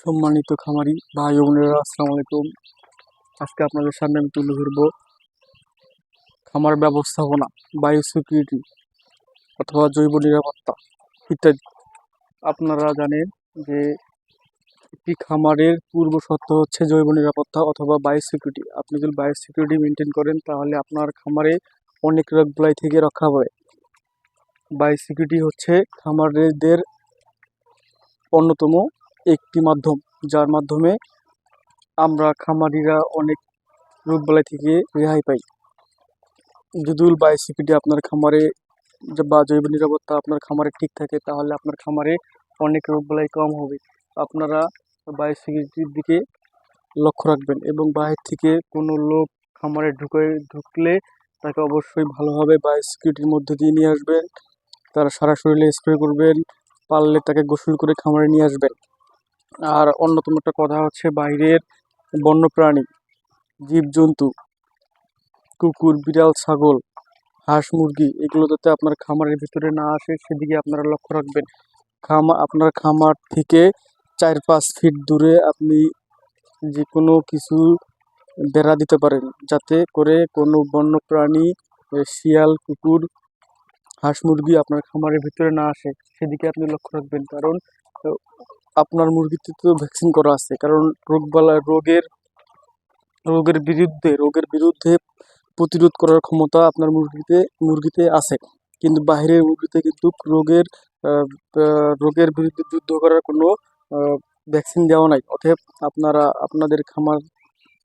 সম্মানিত খামারি ভাই বোনেরা, আসসালামু আলাইকুম। আজকে আপনাদের সামনে আমি তুলে ধরবো খামার ব্যবস্থাপনা বায়ো সিকিউরিটি অথবা জৈব নিরাপত্তা ইত্যাদি। আপনারা জানেন যে একটি খামারের পূর্ব শর্ত হচ্ছে জৈব নিরাপত্তা অথবা বায়ো সিকিউরিটি আপনি যদি বায়ো সিকিউরিটি মেনটেন করেন, তাহলে আপনার খামারে অনেক রোগ বালাই থেকে রক্ষা পাবে। বায়ো সিকিউরিটি হচ্ছে খামারিদের অন্যতম একটি মাধ্যম, যার মাধ্যমে আমরা খামারিরা অনেক রোগবালাই থেকে রেহাই পাই। যদুল বা বায়োসিকিউরিটি আপনার খামারে বা জৈব নিরাপত্তা আপনার খামারে ঠিক থাকে, তাহলে আপনার খামারে অনেক রোগবালাই কম হবে। আপনারা বায়োসিকিউরিটির দিকে লক্ষ্য রাখবেন এবং বাইরে থেকে কোনো লোক খামারে ঢুকে, ঢুকলে তাকে অবশ্যই ভালোভাবে বায়োসিকিউরিটির মধ্যে দিয়ে নিয়ে আসবেন। তারা সারা শরীরে স্প্রে করবেন, পারলে তাকে গোসল করে খামারে নিয়ে আসবেন। আর অন্যতম একটা কথা হচ্ছে বাইরের বন্যপ্রাণী, জীবজন্তু, কুকুর, বিড়াল, ছাগল, হাঁস, মুরগি, এগুলো যাতে আপনার খামারের ভিতরে না আসে, সেদিকে আপনারা লক্ষ্য রাখবেন। খামা আপনার খামার থেকে চার পাঁচ ফিট দূরে আপনি যে কোনো কিছু বেড়া দিতে পারেন, যাতে করে কোনো বন্যপ্রাণী শিয়াল, কুকুর, হাঁস, মুরগি আপনার খামারের ভিতরে না আসে, সেদিকে আপনি লক্ষ্য রাখবেন। কারণ আপনার মুরগিতে তো ভ্যাকসিন করা আছে। কারণ রোগবালা, রোগের রোগের বিরুদ্ধে রোগের বিরুদ্ধে প্রতিরোধ করার ক্ষমতা আপনার মুরগিতে মুরগিতে আছে। কিন্তু বাইরের মুরগিতে কিন্তু রোগের রোগের বিরুদ্ধে যুদ্ধ করার কোনো ভ্যাকসিন দেওয়া নাই। অতএব আপনারা, আপনাদের খামার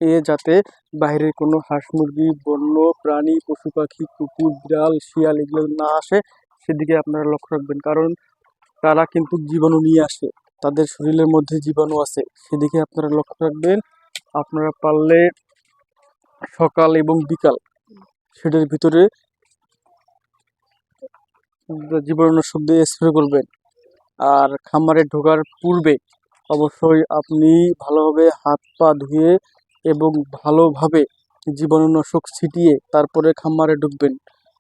এ যাতে বাইরের কোনো হাঁস মুরগি, বন্য, প্রাণী, পশু পাখি, কুকুর, বিড়াল, শিয়াল এগুলো না আসে, সেদিকে আপনারা লক্ষ্য রাখবেন। কারণ তারা কিন্তু জীবাণু নিয়ে আসে। তাদের শরীরের মধ্যে জীবাণু আছে, সেদিকে আপনারা লক্ষ্য রাখবেন। আপনারা পারলে সকাল এবং বিকাল সেটার ভিতরে জীবাণুনাশক দিয়ে স্প্রে করবেন। আর খামারে ঢোকার পূর্বে অবশ্যই আপনি ভালোভাবে হাত পা ধুয়ে এবং ভালোভাবে জীবাণুনাশক ছিটিয়ে তারপরে খামারে ঢুকবেন।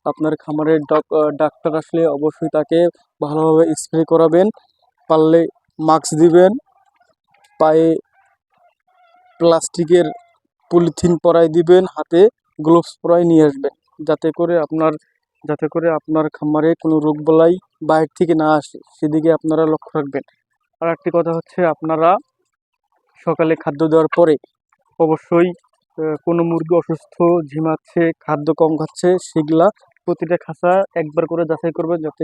আপনার খামারের ডক- ডাক্তার আসলে অবশ্যই তাকে ভালোভাবে স্প্রে করাবেন। পারলে মাস্ক দিবেন, পায়ে প্লাস্টিকের পলিথিন পরাই দিবেন, হাতে গ্লোভস পরাই নিয়ে আসবেন, যাতে করে আপনার, যাতে করে আপনার খামারে কোনো রোগবালাই বাইরে থেকে না আসে, সেদিকে আপনারা লক্ষ্য রাখবেন। আর একটি কথা হচ্ছে, আপনারা সকালে খাদ্য দেওয়ার পরে অবশ্যই কোনো মুরগি অসুস্থ, ঝিমাচ্ছে, খাদ্য কম খাচ্ছে, সেগুলা প্রতিটা খাঁচা একবার করে যাচাই করবেন, যাতে